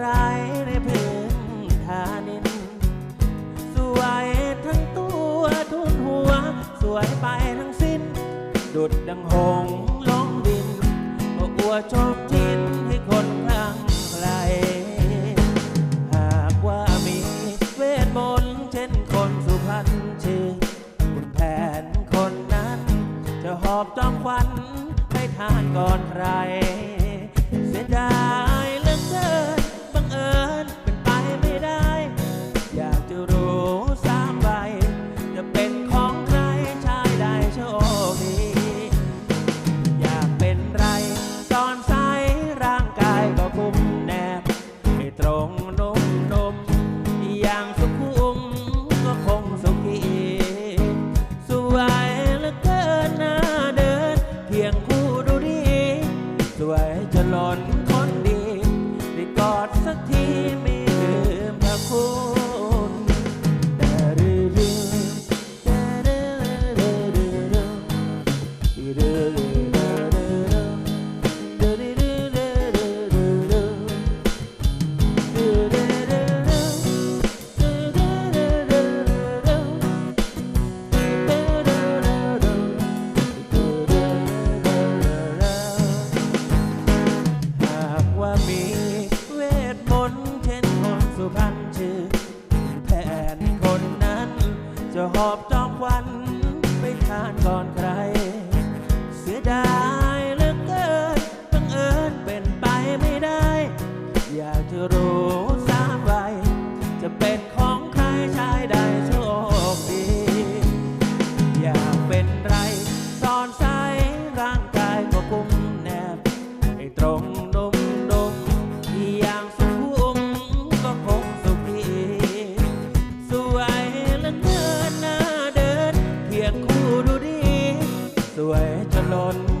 ไรในพื้นฐานิน สวยทั้งตัวทุนหัว สวยไปทั้งสิ้น ดุดดังหงลงดินก็อัวชอทินให้คนทั้งไกลหากว่ามีเวทมนต์เช่นคนสุพรรณชื่อคุณแผนคนนั้น จะหอบจอมควันให้ทานก่อนใคร วยจะหล่นคนดีได้กอดสักทีไม่ จะหอบจอมวันไปทานก่อนใคร เสียดายเหลือเกินบังเอิญเป็นไปไม่ได้ อยากจะรู้ จนล้นค